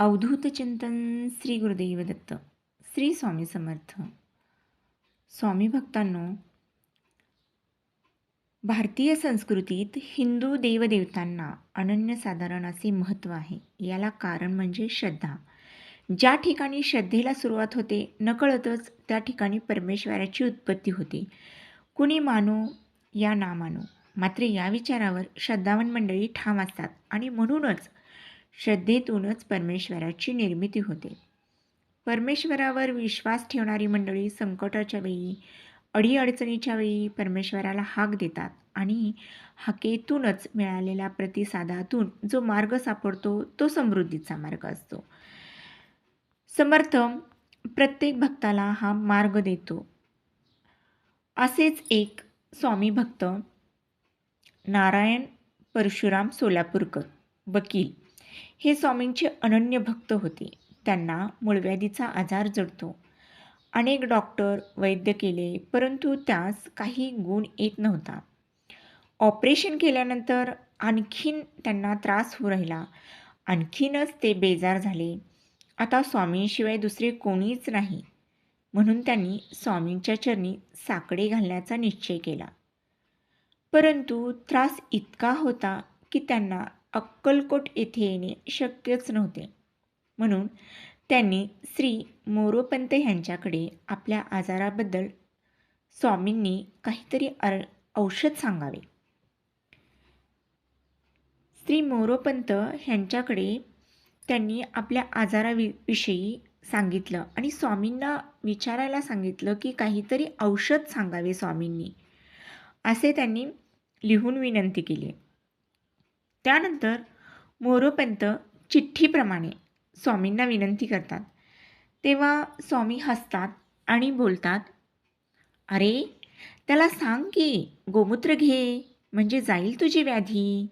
अवधूत चिंतन श्री गुरुदेव दत्त श्री स्वामी समर्थ. स्वामी भक्तांनो भारतीय संस्कृतीत हिंदू देवदेवतांना अनन्यसाधारण असे महत्त्व आहे. याला कारण म्हणजे श्रद्धा. ज्या ठिकाणी श्रद्धेला सुरुवात होते नकळतच त्या ठिकाणी परमेश्वराची उत्पत्ती होते. कुणी मानो या ना मानो. मात्र या विचारावर श्रद्धावन मंडळी ठाम असतात आणि म्हणूनच श्रद्धेतूनच परमेश्वराची निर्मिती होते. परमेश्वरावर विश्वास ठेवणारी मंडळी संकटाच्या वेळी अडीअडचणीच्या वेळी परमेश्वराला हाक देतात आणि हाकेतूनच मिळालेल्या प्रतिसादातून जो मार्ग सापडतो तो समृद्धीचा मार्ग असतो. समर्थ प्रत्येक भक्ताला हा मार्ग देतो. असेच एक स्वामी भक्त नारायण परशुराम सोलापूरकर वकील. हे स्वामींचे अनन्य भक्त होते. त्यांना मूळव्याधीचा आजार जडतो. अनेक डॉक्टर वैद्य केले परंतु त्यास काही गुण येत नव्हता. ऑपरेशन केल्यानंतर आणखीन त्यांना त्रास होऊ राहिला. आणखीनच ते बेजार झाले. आता स्वामींशिवाय दुसरे कोणीच नाही. म्हणून त्यांनी स्वामींच्या चरणी साकडे घालण्याचा निश्चय केला. परंतु त्रास इतका होता की त्यांना अक्कलकोट येथे येणे शक्यच नव्हते. म्हणून त्यांनी श्री मोरोपंत ह्यांच्याकडे आपल्या आजाराबद्दल स्वामींनी काहीतरी अर औषध सांगावे. श्री मोरोपंत ह्यांच्याकडे त्यांनी आपल्या आजाराविषयी सांगितलं आणि स्वामींना विचारायला सांगितलं की काहीतरी औषध सांगावे स्वामींनी. असे त्यांनी लिहून विनंती केली. त्यानंतर मोरोपंत चिठ्ठीप्रमाणे स्वामींना विनंती करतात. तेव्हा स्वामी हसतात आणि बोलतात अरे त्याला सांग की गोमूत्र घे म्हणजे जाईल तुझी व्याधी.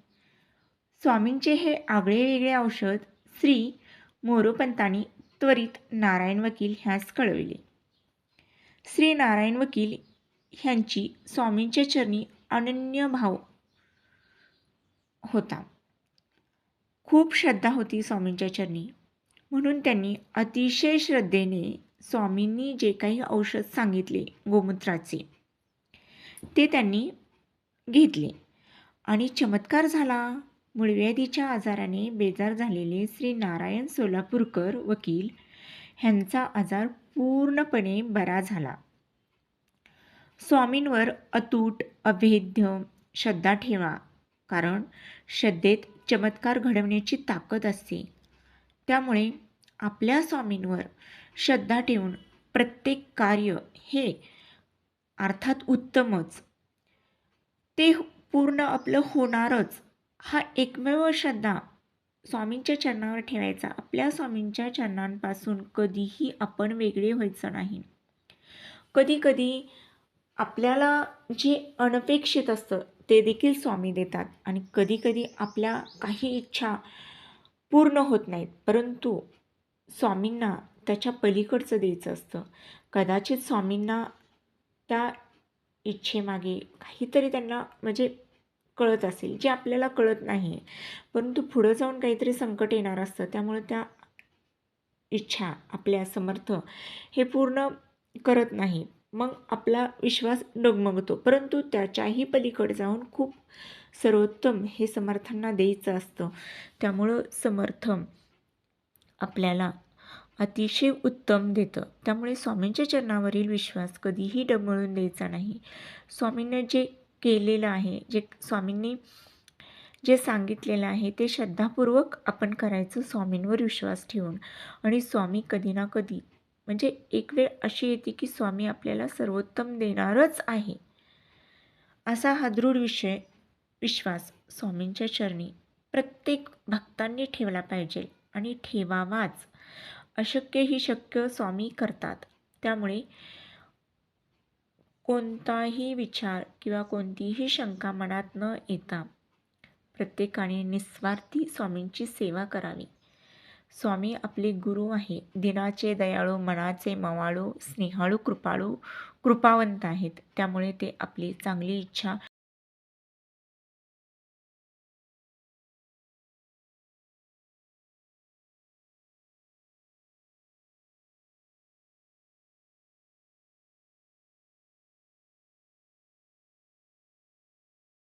स्वामींचे हे आगळे वेगळे औषध श्री मोरोपंतांनी त्वरित नारायण वकील ह्यास कळविले. श्री नारायण वकील ह्यांची स्वामींच्या चरणी अनन्य भाव होता. खूप श्रद्धा होती स्वामींच्या चरणी. म्हणून त्यांनी अतिशय श्रद्धेने स्वामींनी जे काही औषध सांगितले गोमूत्राचे ते त्यांनी घेतले. आणि चमत्कार झाला. मुळव्याधीच्या आजाराने बेजार झालेले श्री नारायण सोलापूरकर वकील ह्यांचा आजार पूर्णपणे बरा झाला. स्वामींवर अतूट अभेद्य श्रद्धा ठेवा. कारण श्रद्धेत चमत्कार घडवण्याची ताकद असते. त्यामुळे आपल्या स्वामींवर श्रद्धा ठेवून प्रत्येक कार्य हे अर्थात उत्तमच. ते पूर्ण आपलं होणारच हा एकमेव श्रद्धा स्वामींच्या चरणावर ठेवायचा. आपल्या स्वामींच्या चरणांपासून कधीही आपण वेगळे व्हायचं नाही. कधी कधी आपल्याला जे अनपेक्षित असतं ते देखील स्वामी देतात. आणि कधीकधी आपल्या काही इच्छा पूर्ण होत नाहीत. परंतु स्वामींना त्याच्या पलीकडचं द्यायचं असतं. कदाचित स्वामींना त्या इच्छेमागे काहीतरी त्यांना म्हणजे कळत असेल जे आपल्याला कळत नाही. परंतु पुढं जाऊन काहीतरी संकट येणार असतं. त्यामुळे त्या इच्छा आपल्या समर्थ हे पूर्ण करत नाही. मग आपला विश्वास डगमगतो. परंतु त्याच्याही पलीकडे जाऊन खूप सर्वोत्तम हे समर्थांना द्यायचं असतं. त्यामुळं समर्थ आपल्याला अतिशय उत्तम देतं. त्यामुळे स्वामींच्या चरणावरील विश्वास कधीही डगमळून द्यायचा नाही. स्वामींनी जे केलेलं आहे जे स्वामींनी जे सांगितलेलं आहे ते श्रद्धापूर्वक आपण करायचं स्वामींवर विश्वास ठेवून. आणि स्वामी कधी ना कधी म्हणजे एक वेळ अशी येते की स्वामी आपल्याला सर्वोत्तम देणारच आहे. असा हा दृढ विषय विश्वास स्वामींच्या चरणी प्रत्येक भक्तांनी ठेवला पाहिजे आणि ठेवावाच. अशक्य ही शक्य स्वामी करतात. त्यामुळे कोणताही विचार किंवा कोणतीही शंका मनात न येता प्रत्येकाने निस्वार्थी स्वामींची सेवा करावी. स्वामी आपले गुरु आहे. दिनाचे दयाळू मनाचे मवाळू स्नेहाळू कृपाळू कृपावंत आहेत. त्यामुळे ते आपली चांगली इच्छा